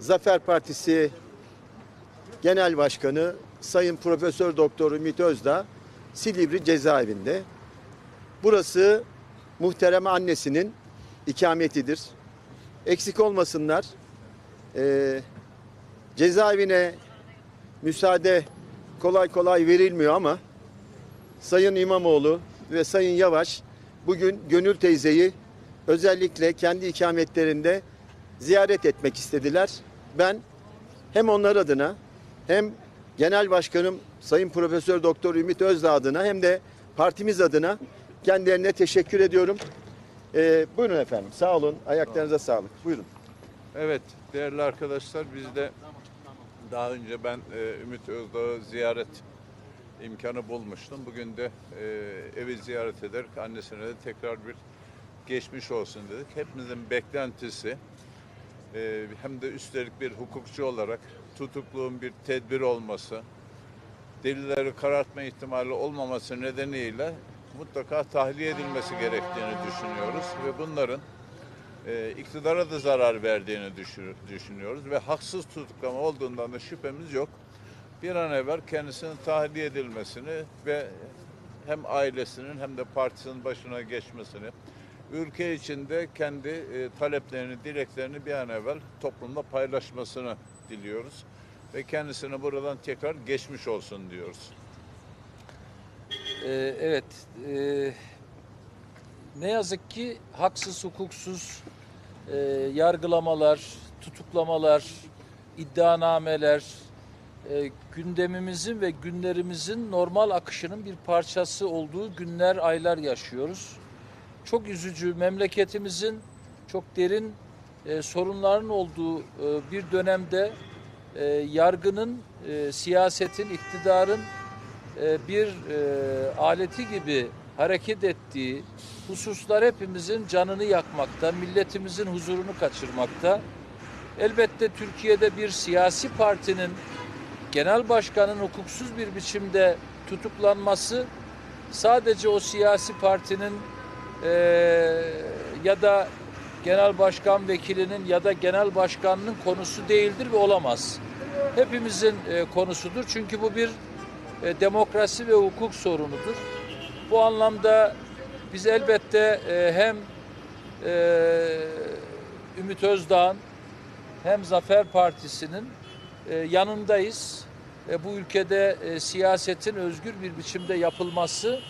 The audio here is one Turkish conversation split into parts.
Zafer Partisi Genel Başkanı Sayın Profesör Doktor Ümit Özdağ Silivri cezaevinde. Burası muhterem annesinin ikametidir. Eksik olmasınlar. Ee, cezaevine müsaade kolay kolay verilmiyor ama Sayın İmamoğlu ve Sayın Yavaş bugün Gönül teyzeyi özellikle kendi ikametlerinde ziyaret etmek istediler. Ben hem onlar adına hem Genel Başkanım Sayın Profesör Doktor Ümit Özdağ adına hem de partimiz adına kendilerine teşekkür ediyorum. Ee, buyurun efendim. Sağ olun. Ayaklarınıza sağlık. Buyurun. Evet değerli arkadaşlar biz de daha önce ben e, Ümit Özdağ'ı ziyaret imkanı bulmuştum. Bugün de e, evi ziyaret ederek annesine de tekrar bir geçmiş olsun dedik. Hepimizin beklentisi hem de üstelik bir hukukçu olarak tutukluğun bir tedbir olması, delilleri karartma ihtimali olmaması nedeniyle mutlaka tahliye edilmesi gerektiğini düşünüyoruz ve bunların e, iktidara da zarar verdiğini düşün- düşünüyoruz ve haksız tutuklama olduğundan da şüphemiz yok. Bir an evvel kendisinin tahliye edilmesini ve hem ailesinin hem de partisinin başına geçmesini, ülke içinde kendi e, taleplerini, dileklerini bir an evvel toplumda paylaşmasını diliyoruz. Ve kendisine buradan tekrar geçmiş olsun diyoruz. Ee, evet. ee, ne yazık ki haksız, hukuksuz ee, yargılamalar, tutuklamalar, iddianameler ee, gündemimizin ve günlerimizin normal akışının bir parçası olduğu günler, aylar yaşıyoruz. Çok üzücü, memleketimizin çok derin ee, sorunların olduğu ee, bir dönemde ee, yargının, ee, siyasetin, iktidarın e, bir e, aleti gibi hareket ettiği hususlar hepimizin canını yakmakta, milletimizin huzurunu kaçırmakta. Elbette Türkiye'de bir siyasi partinin genel başkanın hukuksuz bir biçimde tutuklanması sadece o siyasi partinin e, ya da genel başkan vekilinin ya da genel başkanının konusu değildir ve olamaz. Hepimizin e, konusudur. Çünkü bu bir e, demokrasi ve hukuk sorunudur. Bu anlamda biz elbette e, hem e, Ümit Özdağ'ın hem Zafer Partisi'nin e, yanındayız. E, bu ülkede e, siyasetin özgür bir biçimde yapılması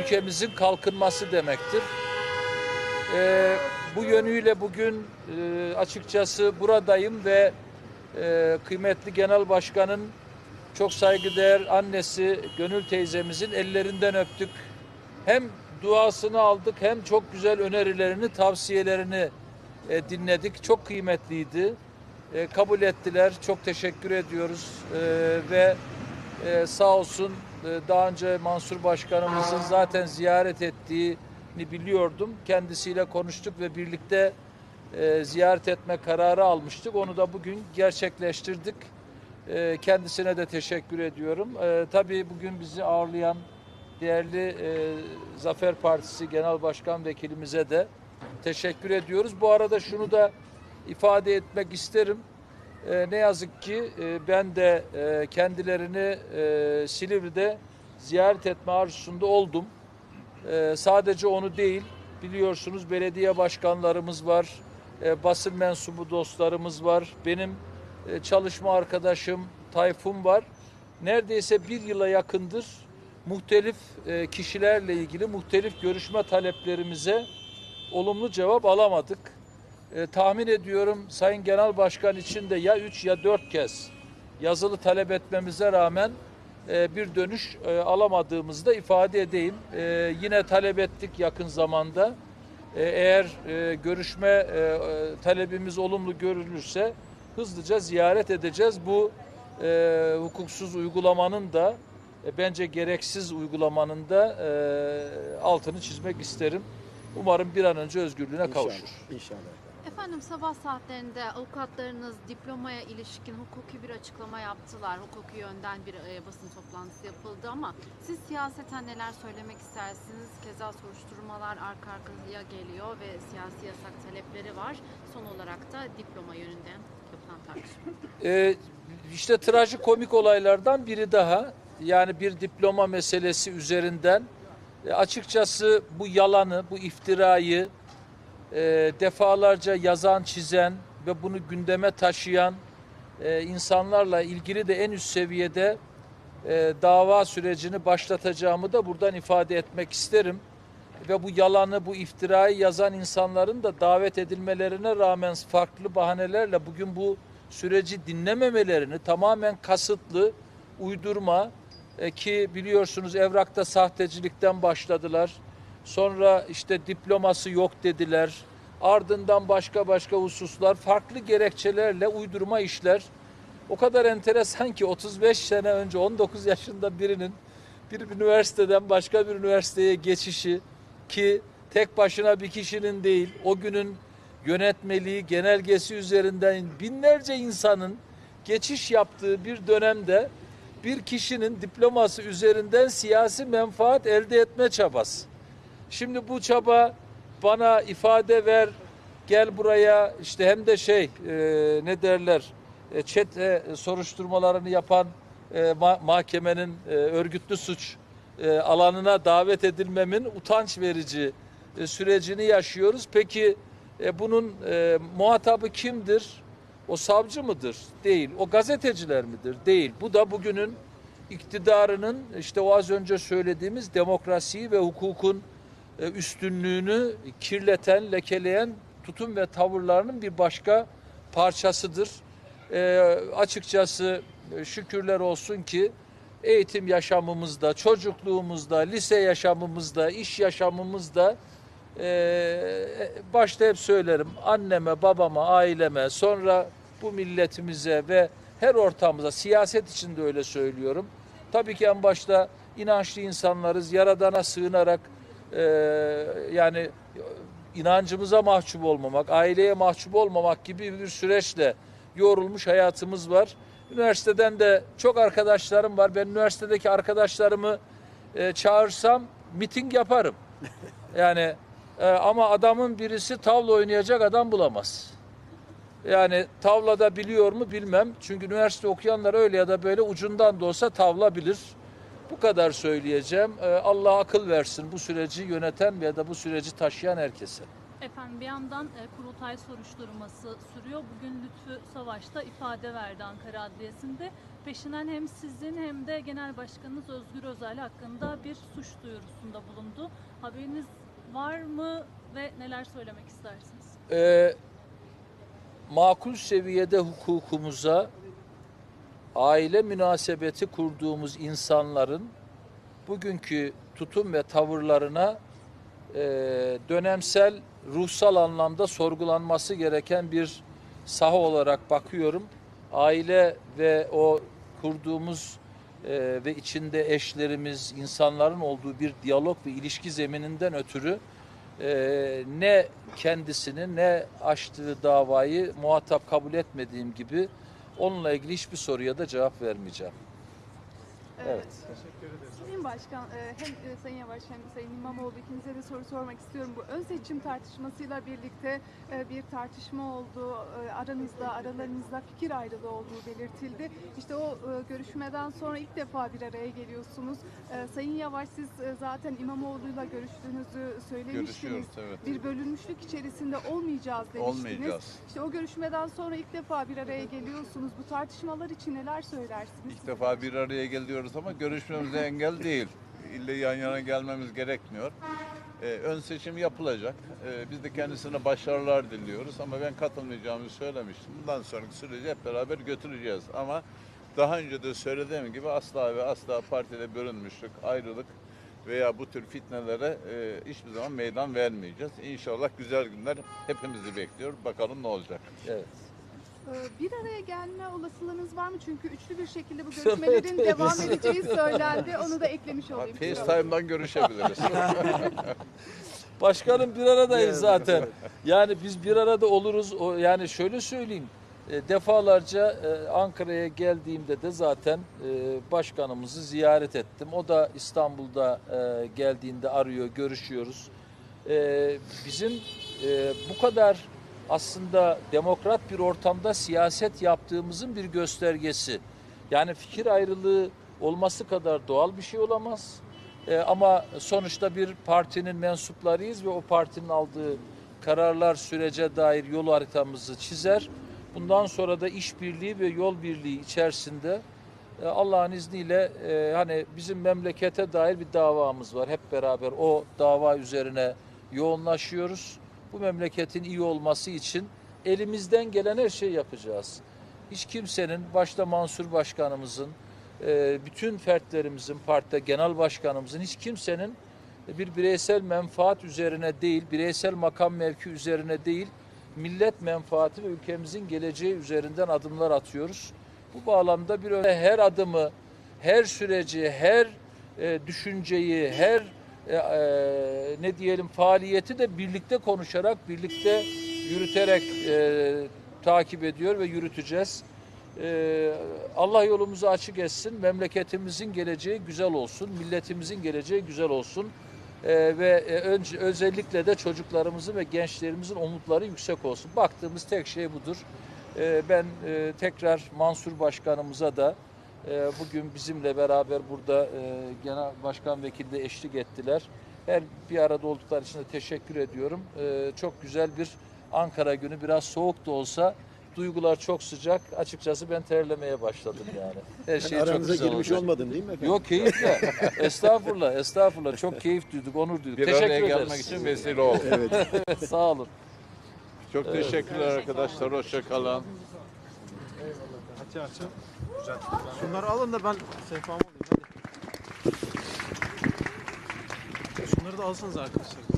ülkemizin kalkınması demektir. E, bu yönüyle bugün e, açıkçası buradayım ve e, kıymetli Genel Başkan'ın çok saygıdeğer annesi Gönül teyzemizin ellerinden öptük. Hem duasını aldık hem çok güzel önerilerini, tavsiyelerini e, dinledik. Çok kıymetliydi. E, kabul ettiler. Çok teşekkür ediyoruz. E, ve e, sağ olsun daha önce Mansur Başkanımızın zaten ziyaret ettiğini biliyordum. Kendisiyle konuştuk ve birlikte e, ziyaret etme kararı almıştık. Onu da bugün gerçekleştirdik. E, kendisine de teşekkür ediyorum. E, tabii bugün bizi ağırlayan değerli Zafer Partisi Genel Başkan Vekilimize de teşekkür ediyoruz. Bu arada şunu da ifade etmek isterim. E, ne yazık ki e, ben de e, kendilerini e, Silivri'de ziyaret etme arzusunda oldum. E, sadece onu değil, biliyorsunuz belediye başkanlarımız var, e, basın mensubu dostlarımız var, benim e, çalışma arkadaşım Tayfun var. Neredeyse bir yıla yakındır muhtelif e, kişilerle ilgili muhtelif görüşme taleplerimize olumlu cevap alamadık. E, tahmin ediyorum Sayın Genel Başkan için de ya üç ya dört kez yazılı talep etmemize rağmen e, bir dönüş e, alamadığımızı da ifade edeyim. E, yine talep ettik yakın zamanda. E, eğer e, görüşme e, talebimiz olumlu görülürse hızlıca ziyaret edeceğiz. Bu e, hukuksuz uygulamanın da e, bence gereksiz uygulamanın da e, altını çizmek isterim. Umarım bir an önce özgürlüğüne kavuşur. İnşallah. Efendim sabah saatlerinde avukatlarınız diplomaya ilişkin hukuki bir açıklama yaptılar. Hukuki yönden bir e, basın toplantısı yapıldı ama siz siyaseten neler söylemek istersiniz? Keza soruşturmalar arka arkaya geliyor ve siyasi yasak talepleri var. Son olarak da diploma yönünden yapılan tartışma. Ee, işte trajikomik olaylardan biri daha. Yani bir diploma meselesi üzerinden e, açıkçası bu yalanı, bu iftirayı e, defalarca yazan, çizen ve bunu gündeme taşıyan e, insanlarla ilgili de en üst seviyede e, dava sürecini başlatacağımı da buradan ifade etmek isterim. Ve bu yalanı, bu iftirayı yazan insanların da davet edilmelerine rağmen farklı bahanelerle bugün bu süreci dinlememelerini tamamen kasıtlı, uydurma e, ki biliyorsunuz evrakta sahtecilikten başladılar. Sonra işte diploması yok dediler. Ardından başka başka hususlar, farklı gerekçelerle uydurma işler. O kadar enteresan ki 35 sene önce 19 yaşında birinin bir üniversiteden başka bir üniversiteye geçişi ki tek başına bir kişinin değil o günün yönetmeliği genelgesi üzerinden binlerce insanın geçiş yaptığı bir dönemde bir kişinin diploması üzerinden siyasi menfaat elde etme çabası. Şimdi bu çaba bana ifade ver, gel buraya işte hem de şey e, ne derler e, çete soruşturmalarını yapan e, ma- mahkemenin e, örgütlü suç e, alanına davet edilmemin utanç verici e, sürecini yaşıyoruz. Peki e, bunun e, muhatabı kimdir? O savcı mıdır? Değil. O gazeteciler midir? Değil. Bu da bugünün iktidarının işte o az önce söylediğimiz demokrasiyi ve hukukun üstünlüğünü kirleten, lekeleyen tutum ve tavırlarının bir başka parçasıdır. E, açıkçası e, şükürler olsun ki eğitim yaşamımızda, çocukluğumuzda, lise yaşamımızda, iş yaşamımızda e, başta hep söylerim anneme, babama, aileme, sonra bu milletimize ve her ortamımıza, siyaset için de öyle söylüyorum. Tabii ki en başta inançlı insanlarız, Yaradan'a sığınarak e, yani inancımıza mahcup olmamak, aileye mahcup olmamak gibi bir süreçle yoğrulmuş hayatımız var. Üniversiteden de çok arkadaşlarım var. Ben üniversitedeki arkadaşlarımı e, çağırsam miting yaparım. Yani e, ama adamın birisi tavla oynayacak adam bulamaz. Yani tavlada biliyor mu bilmem. Çünkü üniversite okuyanlar öyle ya da böyle ucundan da olsa tavla bilir. Bu kadar söyleyeceğim. E, Allah akıl versin bu süreci yöneten ya da bu süreci taşıyan herkese. Efendim bir yandan e, kurultay soruşturması sürüyor. Bugün Lütfü Savaş da ifade verdi Ankara Adliyesi'nde. Peşinden hem sizin hem de Genel Başkanınız Özgür Özel hakkında bir suç duyurusunda bulundu. Haberiniz var mı ve neler söylemek istersiniz? e, makul seviyede hukukumuza aile münasebeti kurduğumuz insanların bugünkü tutum ve tavırlarına e, dönemsel ruhsal anlamda sorgulanması gereken bir saha olarak bakıyorum. Aile ve o kurduğumuz e, ve içinde eşlerimiz, insanların olduğu bir diyalog ve ilişki zemininden ötürü e, ne kendisini ne açtığı davayı muhatap kabul etmediğim gibi onunla ilgili hiçbir soruya da cevap vermeyeceğim. Evet. Sayın Başkan, e, hem e, Sayın Yavaş hem Sayın İmamoğlu ikinize de soru sormak istiyorum. Bu ön seçim tartışmasıyla birlikte e, bir tartışma oldu. Aranızda, aralarınızda fikir ayrılığı olduğu belirtildi. İşte o görüşmeden sonra ilk defa bir araya geliyorsunuz. Sayın Yavaş siz zaten İmamoğlu'yla görüştüğünüzü söylemiştiniz. Görüşüyoruz evet. Bir bölünmüşlük içerisinde olmayacağız demiştiniz. Olmayacağız. İşte o görüşmeden sonra ilk defa bir araya geliyorsunuz. Bu tartışmalar için neler söylersiniz? İlk defa bir araya geliyoruz ama görüşmemize engel değil. İlle yan yana gelmemiz gerekmiyor. Ee, ön seçim yapılacak. Ee, biz de kendisine başarılar diliyoruz ama ben katılmayacağımı söylemiştim. Bundan sonraki süreci hep beraber götüreceğiz. Ama daha önce de söylediğim gibi asla ve asla partide bölünmüşlük, ayrılık veya bu tür fitnelere e, hiçbir zaman meydan vermeyeceğiz. İnşallah güzel günler hepimizi bekliyor. Bakalım ne olacak. Evet. Ee, Bir araya gelme olasılığınız var mı? Çünkü üçlü bir şekilde bu görüşmelerin devam edeceği söylendi. Onu da eklemiş olayım. FaceTime'dan görüşebiliriz. Başkanım bir aradayız zaten. Yani biz bir arada oluruz. O yani şöyle söyleyeyim. e, Defalarca e, Ankara'ya geldiğimde de zaten e, başkanımızı ziyaret ettim. O da İstanbul'da e, geldiğinde arıyor, görüşüyoruz. E, Bizim e, bu kadar aslında demokrat bir ortamda siyaset yaptığımızın bir göstergesi. Yani fikir ayrılığı olması kadar doğal bir şey olamaz. E, ama sonuçta bir partinin mensuplarıyız ve o partinin aldığı kararlar sürece dair yol haritamızı çizer. Bundan sonra da işbirliği ve yol birliği içerisinde e, Allah'ın izniyle e, hani bizim memlekete dair bir davamız var. Hep beraber o dava üzerine yoğunlaşıyoruz. Bu memleketin iyi olması için elimizden gelen her şeyi yapacağız. Hiç kimsenin, başta Mansur Başkanımızın, e, bütün fertlerimizin, partide genel başkanımızın, hiç kimsenin bir bireysel menfaat üzerine değil, bireysel makam mevki üzerine değil, millet menfaati ve ülkemizin geleceği üzerinden adımlar atıyoruz. Bu bağlamda bir ö- her adımı, her süreci, her e, düşünceyi, her e, e, ne diyelim faaliyeti de birlikte konuşarak, birlikte yürüterek e, takip ediyor ve yürüteceğiz. E, Allah yolumuzu açık etsin, memleketimizin geleceği güzel olsun, milletimizin geleceği güzel olsun. E, ve e, önce, özellikle de çocuklarımızın ve gençlerimizin umutları yüksek olsun. Baktığımız tek şey budur. E, ben e, tekrar Mansur Başkanımıza da bugün bizimle beraber burada e, Genel Başkan Vekili de eşlik ettiler. Her bir arada oldukları için de teşekkür ediyorum. E, çok güzel bir Ankara günü biraz soğuk da olsa duygular çok sıcak. Açıkçası ben terlemeye başladım yani. Her şey çok Aranıza güzel girmiş olacak. olmadın değil mi efendim? Yok keyifle. estağfurullah, estağfurullah. Çok keyif duyduk, onur duyduk. Bir Teşekkür araya ederiz. gelmek için vesile oldu. Evet. Sağ olun. Çok teşekkürler arkadaşlar. Hoşça kalın. Açı açı. Güzel. Şunları alın da ben sehpamı alayım hadi. Şunları da alsanız arkadaşlar.